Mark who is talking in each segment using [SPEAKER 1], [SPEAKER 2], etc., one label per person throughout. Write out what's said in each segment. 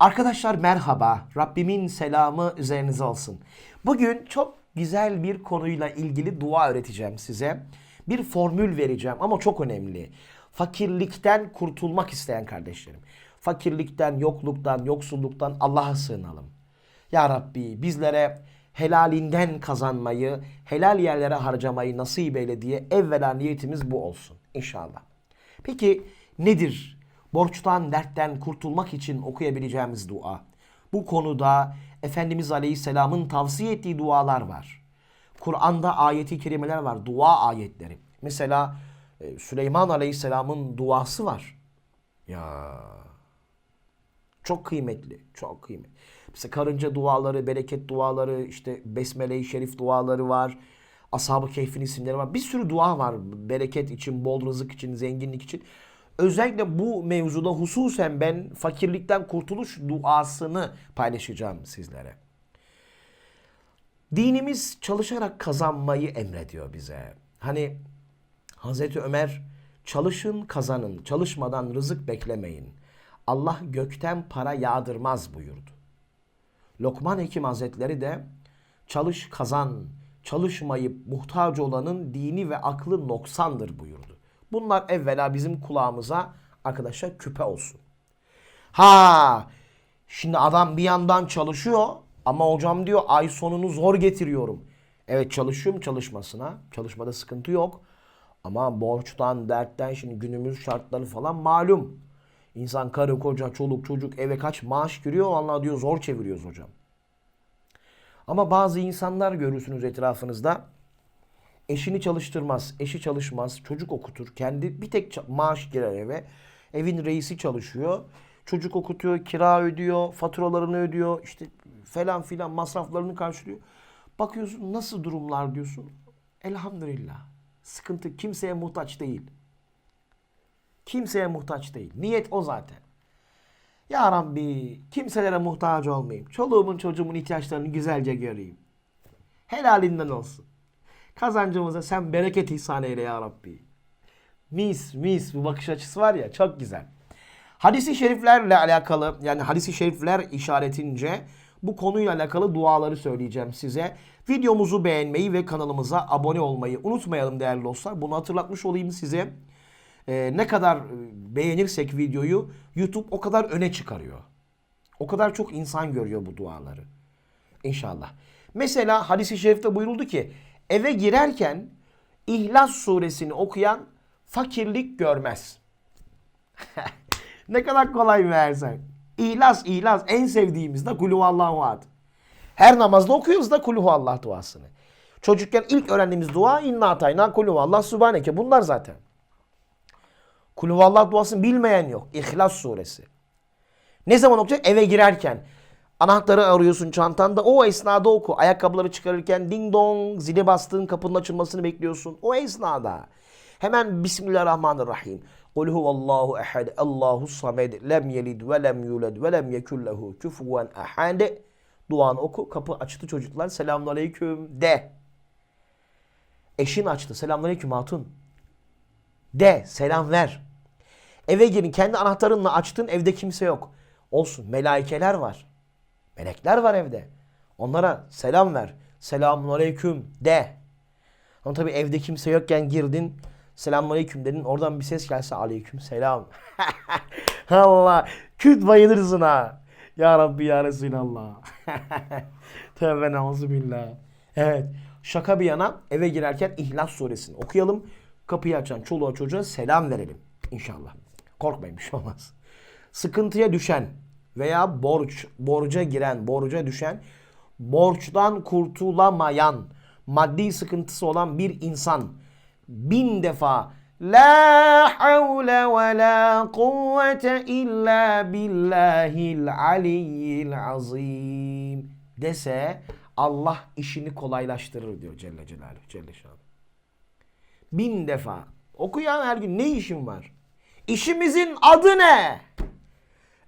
[SPEAKER 1] Arkadaşlar merhaba. Rabbimin selamı üzerinize olsun. Bugün çok güzel bir konuyla ilgili dua öğreteceğim size. Bir formül vereceğim ama çok önemli. Fakirlikten kurtulmak isteyen kardeşlerim. Fakirlikten, yokluktan, yoksulluktan Allah'a sığınalım. Ya Rabbi bizlere helalinden kazanmayı, helal yerlere harcamayı nasip eyle diye evvela niyetimiz bu olsun inşallah. Peki nedir borçtan, dertten kurtulmak için okuyabileceğimiz dua? Bu konuda Efendimiz Aleyhisselam'ın tavsiye ettiği dualar var. Kur'an'da ayeti kerimeler var, dua ayetleri. Mesela e, Süleyman Aleyhisselam'ın duası var. Ya çok kıymetli, çok kıymetli. Mesela karınca duaları, bereket duaları, işte Besmele-i Şerif duaları var. Ashab-ı Kehf'in isimleri var. Bir sürü dua var. Bereket için, bol rızık için, zenginlik için. Özellikle bu mevzuda hususen ben fakirlikten kurtuluş duasını paylaşacağım sizlere. Dinimiz çalışarak kazanmayı emrediyor bize. Hani Hazreti Ömer çalışın kazanın, çalışmadan rızık beklemeyin. Allah gökten para yağdırmaz buyurdu. Lokman Hekim Hazretleri de çalış kazan, çalışmayıp muhtaç olanın dini ve aklı noksandır buyurdu. Bunlar evvela bizim kulağımıza arkadaşlar küpe olsun. Ha şimdi adam bir yandan çalışıyor ama hocam diyor ay sonunu zor getiriyorum. Evet çalışıyorum çalışmasına. Çalışmada sıkıntı yok. Ama borçtan, dertten şimdi günümüz şartları falan malum. İnsan karı, koca, çoluk, çocuk eve kaç maaş giriyor Allah diyor zor çeviriyoruz hocam. Ama bazı insanlar görürsünüz etrafınızda. Eşini çalıştırmaz, eşi çalışmaz, çocuk okutur. Kendi bir tek maaş girer eve. Evin reisi çalışıyor. Çocuk okutuyor, kira ödüyor, faturalarını ödüyor, işte falan filan masraflarını karşılıyor. Bakıyorsun nasıl durumlar diyorsun. Elhamdülillah. Sıkıntı kimseye muhtaç değil. Kimseye muhtaç değil. Niyet o zaten. Ya Rabbi kimselere muhtaç olmayayım. Çoluğumun çocuğumun ihtiyaçlarını güzelce göreyim. Helalinden olsun. Kazancımıza sen bereket ihsan eyle ya Rabbi. Mis mis bu bakış açısı var ya çok güzel. Hadisi şeriflerle alakalı yani hadisi şerifler işaretince bu konuyla alakalı duaları söyleyeceğim size. Videomuzu beğenmeyi ve kanalımıza abone olmayı unutmayalım değerli dostlar. Bunu hatırlatmış olayım size. Ee, ne kadar e, beğenirsek videoyu YouTube o kadar öne çıkarıyor. O kadar çok insan görüyor bu duaları. İnşallah. Mesela hadis-i şerifte buyuruldu ki eve girerken İhlas suresini okuyan fakirlik görmez. ne kadar kolay meğerse. İhlas, İhlas en sevdiğimiz de kulü Allahu ad. Her namazda okuyoruz da kulü Allah duasını. Çocukken ilk öğrendiğimiz dua inna atayna kulü Allah subhaneke bunlar zaten. Kulü Allah duasını bilmeyen yok. İhlas suresi. Ne zaman okuyacak? Eve girerken. Anahtarı arıyorsun çantanda. O esnada oku. Ayakkabıları çıkarırken ding dong zile bastığın kapının açılmasını bekliyorsun. O esnada. Hemen Bismillahirrahmanirrahim. Kul huvallahu ehad. Allahu samed. Lem yelid ve lem yulad ve lem yekun lehu kufuven ahad. Duanı oku. Kapı açtı çocuklar. Selamünaleyküm de. Eşin açtı. Selamünaleyküm hatun. De. Selam ver. Eve girin. Kendi anahtarınla açtın. Evde kimse yok. Olsun. Melaikeler var. Melekler var evde. Onlara selam ver. Selamun aleyküm de. Ama tabii evde kimse yokken girdin. Selamun aleyküm dedin. Oradan bir ses gelse aleyküm selam. Allah. Küt bayılırsın ha. Ya Rabbi ya Resulallah. Tövbe nauzubillah. Evet. Şaka bir yana eve girerken İhlas suresini okuyalım. Kapıyı açan çoluğa çocuğa selam verelim. İnşallah. Korkmayın bir şey olmaz. Sıkıntıya düşen veya borç, borca giren, borca düşen, borçtan kurtulamayan, maddi sıkıntısı olan bir insan bin defa La havle ve la kuvvete illa billahil aliyyil azim dese Allah işini kolaylaştırır diyor Celle Celaluhu. Celle Şanuhu. Bin defa. Okuyan her gün ne işin var? İşimizin adı ne?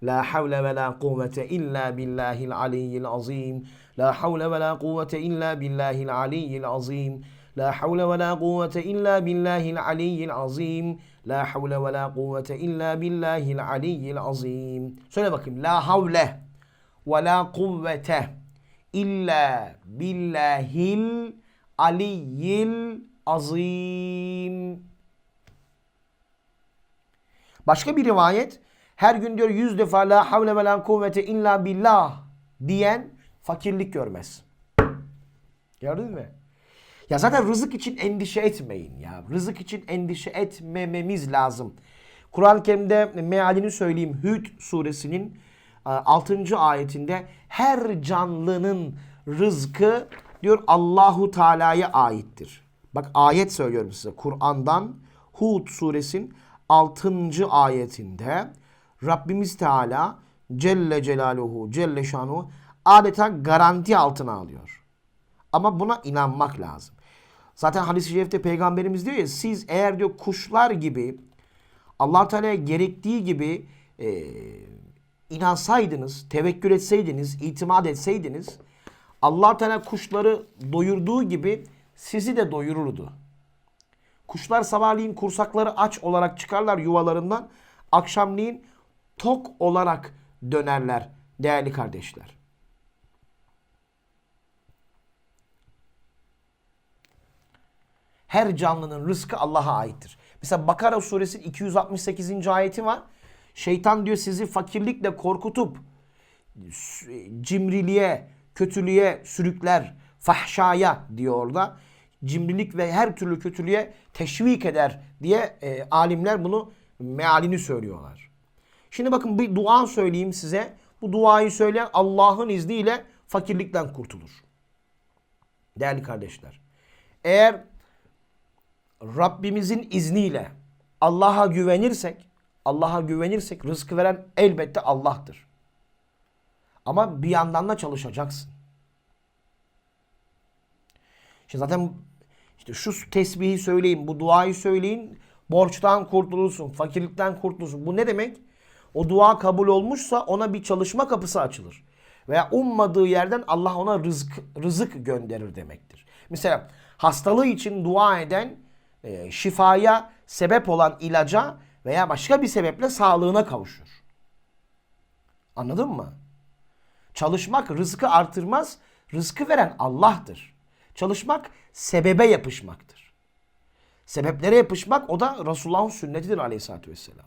[SPEAKER 1] La havle ve la kuvvete illa billahil aliyyil azim. La havle ve la kuvvete illa billahil aliyyil azim. La havle ve la kuvvete illa billahil aliyyil azim. La havle ve la kuvvete illa billahil aliyyil azim. Söyle bakayım. La havle ve la kuvvete illa billahil aliyyil azim. Başka bir rivayet her gün diyor yüz defa la havle ve la kuvvete illa billah diyen fakirlik görmez. Gördün mü? Ya zaten rızık için endişe etmeyin ya. Rızık için endişe etmememiz lazım. Kur'an-ı Kerim'de mealini söyleyeyim. Hüd suresinin 6. ayetinde her canlının rızkı diyor Allahu Teala'ya aittir. Bak ayet söylüyorum size. Kur'an'dan Hud suresinin 6. ayetinde Rabbimiz Teala Celle Celaluhu Celle Şanuhu adeta garanti altına alıyor. Ama buna inanmak lazım. Zaten hadis-i şerifte peygamberimiz diyor ya siz eğer diyor kuşlar gibi allah Teala'ya gerektiği gibi e, inansaydınız, tevekkül etseydiniz, itimat etseydiniz allah Teala kuşları doyurduğu gibi sizi de doyururdu. Kuşlar sabahleyin kursakları aç olarak çıkarlar yuvalarından. Akşamleyin tok olarak dönerler değerli kardeşler. Her canlının rızkı Allah'a aittir. Mesela Bakara suresinin 268. ayeti var. Şeytan diyor sizi fakirlikle korkutup cimriliğe, kötülüğe sürükler, fahşaya diyor orada. Cimrilik ve her türlü kötülüğe teşvik eder diye e, alimler bunu mealini söylüyorlar. Şimdi bakın bir dua söyleyeyim size. Bu duayı söyleyen Allah'ın izniyle fakirlikten kurtulur. Değerli kardeşler. Eğer Rabbimizin izniyle Allah'a güvenirsek, Allah'a güvenirsek rızkı veren elbette Allah'tır. Ama bir yandan da çalışacaksın. İşte zaten işte şu tesbihi söyleyin, bu duayı söyleyin, borçtan kurtulursun, fakirlikten kurtulursun. Bu ne demek? O dua kabul olmuşsa ona bir çalışma kapısı açılır. Veya ummadığı yerden Allah ona rızık, rızık gönderir demektir. Mesela hastalığı için dua eden e, şifaya sebep olan ilaca veya başka bir sebeple sağlığına kavuşur. Anladın mı? Çalışmak rızkı artırmaz. Rızkı veren Allah'tır. Çalışmak sebebe yapışmaktır. Sebeplere yapışmak o da Resulullah'ın sünnetidir aleyhissalatü vesselam.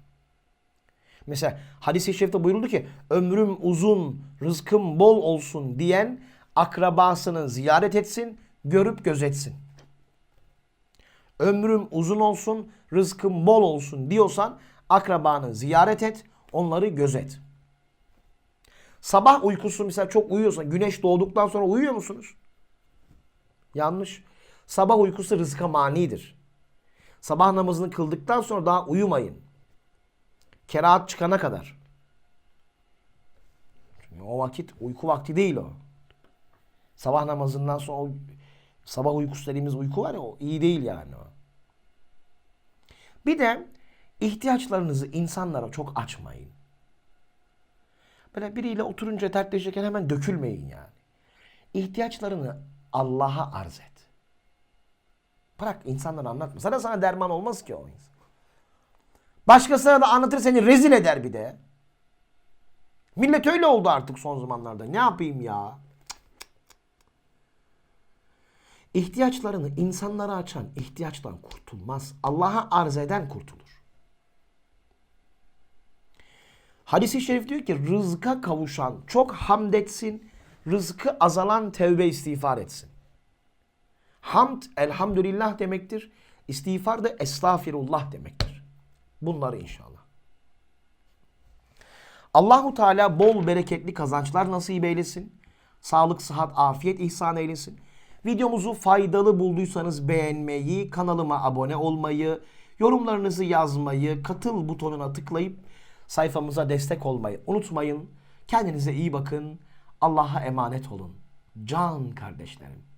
[SPEAKER 1] Mesela hadis-i şerifte buyuruldu ki ömrüm uzun, rızkım bol olsun diyen akrabasını ziyaret etsin, görüp gözetsin. Ömrüm uzun olsun, rızkım bol olsun diyorsan akrabanı ziyaret et, onları gözet. Sabah uykusu mesela çok uyuyorsan, güneş doğduktan sonra uyuyor musunuz? Yanlış. Sabah uykusu rızka manidir. Sabah namazını kıldıktan sonra daha uyumayın. Kerahat çıkana kadar. Çünkü o vakit uyku vakti değil o. Sabah namazından sonra o sabah uykusu dediğimiz uyku var ya o iyi değil yani o. Bir de ihtiyaçlarınızı insanlara çok açmayın. Böyle biriyle oturunca dertleşirken hemen dökülmeyin yani. İhtiyaçlarını Allah'a arz et. Bırak insanlara anlatma. Sana sana derman olmaz ki o insan. Başkasına da anlatır seni rezil eder bir de. Millet öyle oldu artık son zamanlarda. Ne yapayım ya? İhtiyaçlarını insanlara açan ihtiyaçtan kurtulmaz. Allah'a arz eden kurtulur. Hadis-i şerif diyor ki rızka kavuşan çok hamd etsin, rızkı azalan tevbe istiğfar etsin. Hamd elhamdülillah demektir. İstiğfar da estağfirullah demektir. Bunları inşallah. Allahu Teala bol bereketli kazançlar nasip eylesin. Sağlık, sıhhat, afiyet ihsan eylesin. Videomuzu faydalı bulduysanız beğenmeyi, kanalıma abone olmayı, yorumlarınızı yazmayı, katıl butonuna tıklayıp sayfamıza destek olmayı unutmayın. Kendinize iyi bakın. Allah'a emanet olun. Can kardeşlerim.